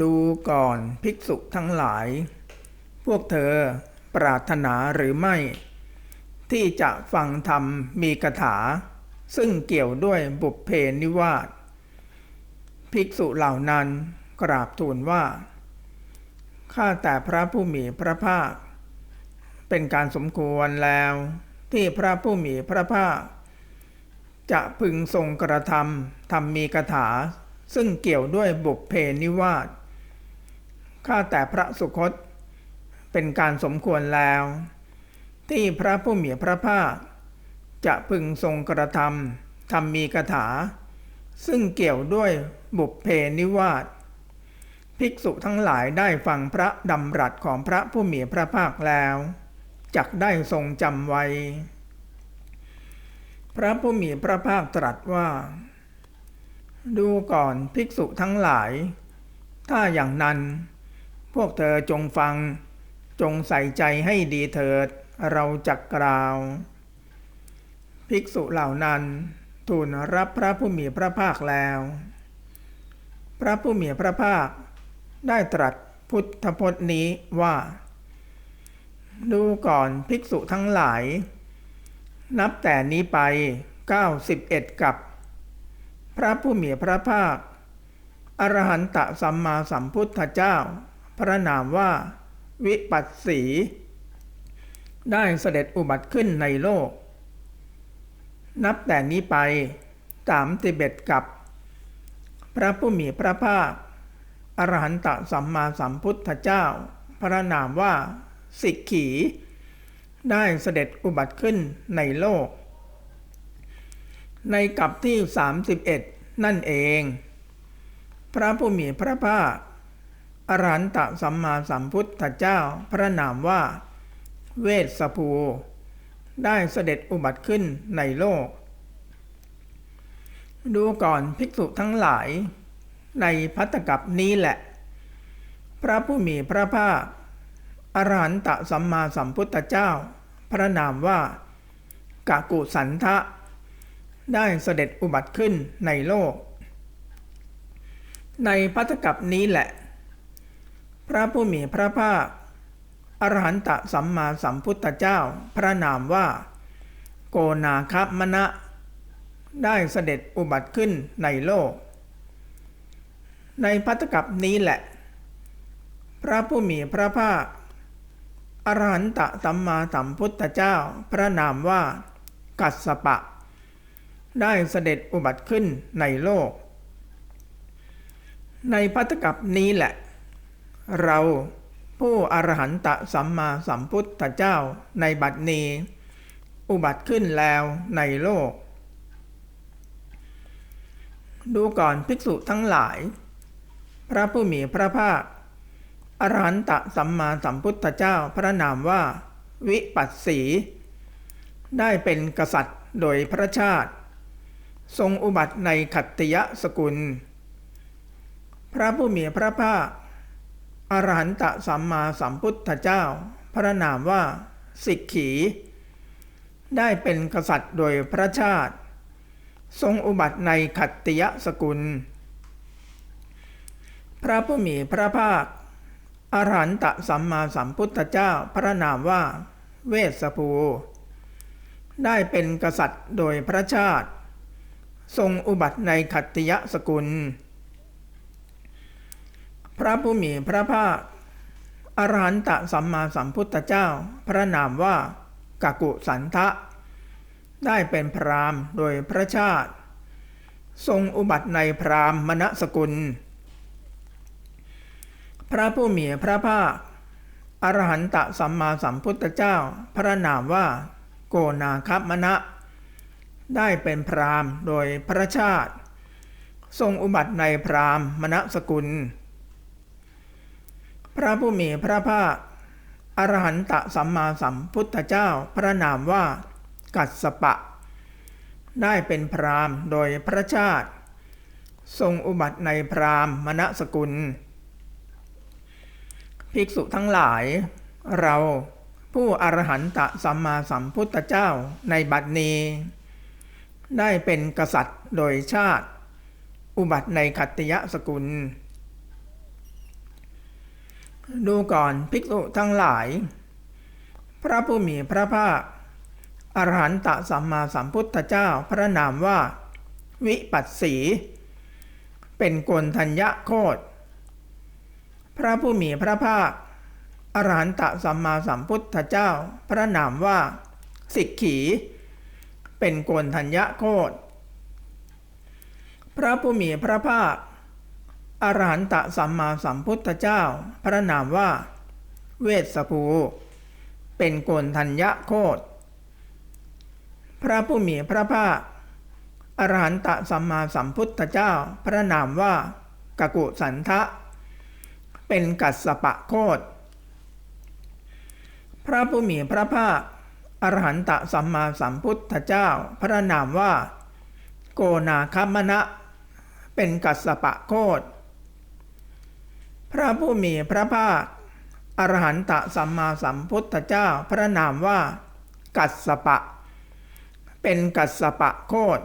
ดูก่อนภิกษุทั้งหลาย พวกเธอปรารถนาหรือไม่ ที่จะฟังธรรมมีคาถา ซึ่งเกี่ยวด้วยบุพเพนิวาสภิกษุเหล่านั้นกราบทูลว่า ข้าแต่พระผู้มีพระภาค เป็นการสมควรแล้วที่พระผู้มีพระภาค จะพึงทรงกระทำทำมีคาถา ซึ่งเกี่ยวด้วยบุพเพนิวาส ข้าแต่พระสุคต เป็นการสมควรแล้ว ที่พระผู้มีพระภาค จะพึงทรงกระทำทำมีคาถา ซึ่งเกี่ยวด้วยบุพเพนิวาสภิกษุทั้งหลายได้ฟังพระดำรัสของพระผู้มีพระภาคแล้วจักได้ทรงจำไว้ พระผู้มีพระภาคตรัสว่า ดูก่อนภิกษุทั้งหลาย ถ้าอย่างนั้น พวกเธอจงฟัง จงใส่ใจให้ดีเถิด เราจักกล่าว ภิกษุเหล่านั้น ทูลรับพระผู้มีพระภาคแล้ว พระผู้มีพระภาค ได้ตรัสพุทธพจน์นี้ว่า ดูก่อนภิกษุทั้งหลาย นับแต่นี้ไป 91 กับ พระผู้มีพระภาค อรหันตสัมมาสัมพุทธเจ้า พระนามว่า วิปัสสี ได้เสด็จอุบัติขึ้นในโลก นับแต่นี้ไปสามสิบเอ็ดกับ พระผู้มีพระภาค อรหันตสัมมาสัมพุทธเจ้า พระนามว่า สิกขี ได้เสด็จอุบัติขึ้นในโลก ในกับที่ 31 นั่นเอง พระผู้มีพระภาค อรหันตสัมมาสัมพุทธเจ้าพระนามว่า เวสสภู ได้เสด็จอุบัติขึ้นในโลก ดูก่อนภิกษุทั้งหลาย ในพัตตกับนี้แหละ พระผู้มีพระภาคอรหันตสัมมาสัมพุทธเจ้า พระนามว่ากากุสันทะ ได้เสด็จอุบัติขึ้นในโลก ในพัตตกับนี้แหละ พระผู้มีพระภาคอรหันตสัมมาสัมพุทธเจ้า พระนามว่า โกนาคมณะ ได้เสด็จอุบัติขึ้นในโลก ในพัตตกับนี้แหละ พระผู้มีพระภาคอรหันตสัมมาสัมพุทธเจ้า พระนามว่า กัสสปะ ได้เสด็จอุบัติขึ้นในโลก ในพัตตกับนี้แหละ เรา ผู้อรหันตสัมมาสัมพุทธเจ้าในบัดนี้ อุบัติขึ้นแล้วในโลก ดูก่อนภิกษุทั้งหลาย พระผู้มีพระภาคอรหันตสัมมาสัมพุทธเจ้าพระนามว่า วิปัสสี ได้เป็นกษัตริย์โดยพระชาติ ทรงอุบัติในขัตติยสกุล พระผู้มีพระภาค อรหันตสัมมาสัมพุทธเจ้า พระนามว่า สิกขี ได้เป็นกษัตริย์โดยพระชาติ ทรงอุบัติในขัตติยสกุล พระผู้มีพระภาค อรหันตสัมมาสัมพุทธเจ้า พระนามว่า เวสภู ได้เป็นกษัตริย์โดยพระชาติ ทรงอุบัติในขัตติยสกุล พระผู้มีพระภาคอรหันตสัมมาสัมพุทธเจ้า พระนามว่ากากุสันทะ ได้เป็นพรามโดยพระชาติ ทรงอุบัติในพรามมณสกุล พระผู้มีพระภาคอรหันตสัมมาสัมพุทธเจ้า พระนามว่าโกนาคมณะ ได้เป็นพรามโดยพระชาติ ทรงอุบัติในพรามมณสกุล พระผู้มีพระภาคอรหันตสัมมาสัมพุทธเจ้าพระนามว่ากัสสปะ ได้เป็นพรามโดยพระชาติ ทรงอุบัติในพรามมณสกุล ภิกษุทั้งหลาย เราผู้อรหันตสัมมาสัมพุทธเจ้าในบัดนี้ ได้เป็นกษัตริย์โดยชาติ อุบัติในขัตติยสกุล ดูก่อนภิกษุทั้งหลาย พระผู้มีพระภาคอรหันตสัมมาสัมพุทธเจ้าพระนามว่า วิปัสสี เป็นโกนทัญญะโคดพระผู้มีพระภาคอรหันตสัมมาสัมพุทธเจ้า พระนามว่า สิกขี เป็นโกนทัญญะโคดพระผู้มีพระภาค อรหันตสัมมาสัมพุทธเจ้า พระนามว่า เวสสภู เป็นโกนทัญญะโคดพระผู้มีพระภาคอรหันตสัมมาสัมพุทธเจ้า พระนามว่ากกุสันทะ เป็นกัสสปะโคดพระผู้มีพระภาคอรหันตสัมมาสัมพุทธเจ้า พระนามว่า โกนาคมณะ เป็นกัสสปะโคด พระผู้มีพระภาคอรหันตสัมมาสัมพุทธเจ้าพระนามว่า กัสสปะ เป็นกัสสปะโคด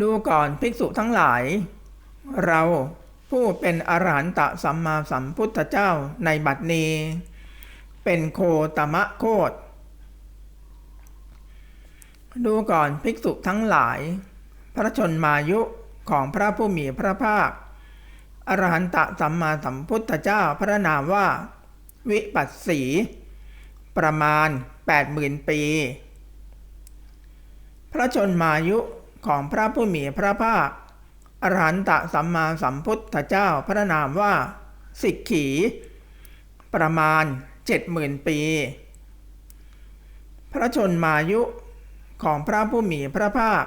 ดูก่อนภิกษุทั้งหลาย เราผู้เป็นอรหันตสัมมาสัมพุทธเจ้าในบัดนี้ เป็นโคตมะโคดดูก่อนภิกษุทั้งหลาย พระชนมายุของพระผู้มีพระภาค อรหันตสัมมาสัมพุทธเจ้าพระนามว่า วิปัสสี ประมาณ 80,000 ปี พระชนมายุของพระผู้มีพระภาคอรหันตสัมมาสัมพุทธเจ้าพระนามว่า สิกขี ประมาณ 70,000 ปี พระชนมายุของพระผู้มีพระภาค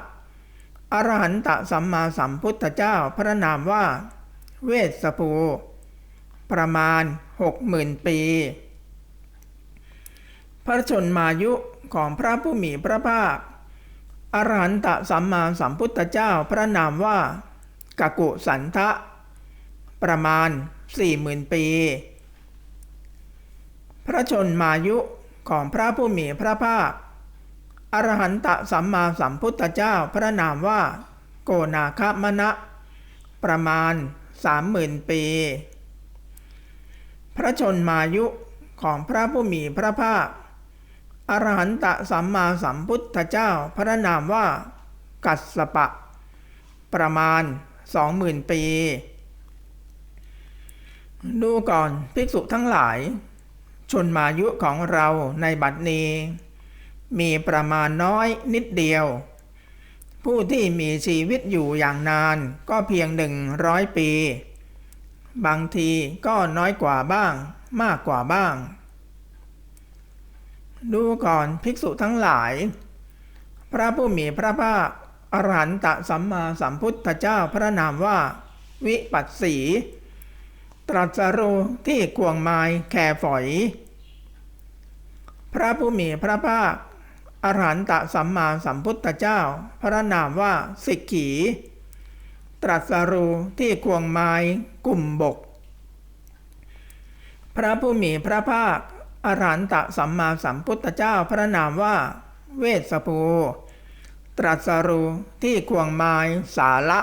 อรหันตสัมมาสัมพุทธเจ้าพระนามว่า เวสสภู ประมาณ 60,000 ปี พระชนมายุของพระผู้มีพระภาค อรหันตสัมมาสัมพุทธเจ้าพระนามว่ากกุสันทะ ประมาณ 40,000 ปี พระชนมายุของพระผู้มีพระภาค อรหันตสัมมาสัมพุทธเจ้าพระนามว่า โกนาคมณะ ประมาณ 30,000ปี พระชนมายุของพระผู้มีพระภาค อรหันตสัมมาสัมพุทธเจ้าพระนามว่า กัสสปะ ประมาณ20,000ปี ดูก่อนภิกษุทั้งหลาย ชนมายุของเราในบัดนี้ มีประมาณน้อยนิดเดียว ผู้ที่มีชีวิตอยู่อย่างนานก็เพียงหนึ่งร้อยปี บางทีก็น้อยกว่าบ้าง มากกว่าบ้าง ดูก่อนภิกษุทั้งหลาย พระผู้มีพระภาคอรหันตสัมมาสัมพุทธเจ้าพระนามว่า วิปัสสี ตรัสรู้ที่กวงไม้แค่ฝอย พระผู้มีพระภาค อรหันตสัมมาสัมพุทธเจ้า พระนามว่าสิกขี ตรัสรู้ที่กวงไม้กลุ่มบก พระผู้มีพระภาค อรหันตสัมมาสัมพุทธเจ้า พระนามว่า เวสสภูตรัสรู้ที่กวงไม้สาละ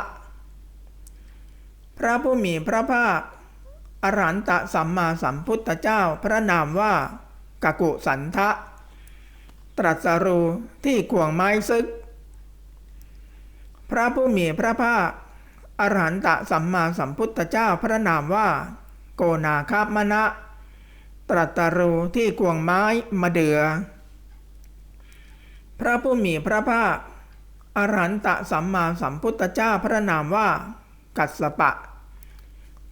พระผู้มีพระภาค อรหันตสัมมาสัมพุทธเจ้า พระนามว่า กกุสันทะ ตรัสรู้ที่กวงไม้ซึก พระผู้มีพระภาคอรหันตสัมมาสัมพุทธเจ้าพระนามว่า โกนาคามณะ ตรัสรู้ที่กวงไม้มะเดือ พระผู้มีพระภาคอรหันตสัมมาสัมพุทธเจ้าพระนามว่า กัสสปะ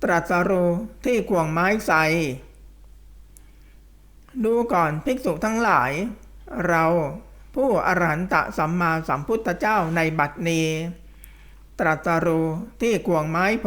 ตรัสรู้ที่กวงไม้ใส ดูก่อนภิกษุทั้งหลาย เราผู้อรหันตสัมมาสัมพุทธเจ้าในบัดนี้ ตรัสรู้ที่กวงไม้โพ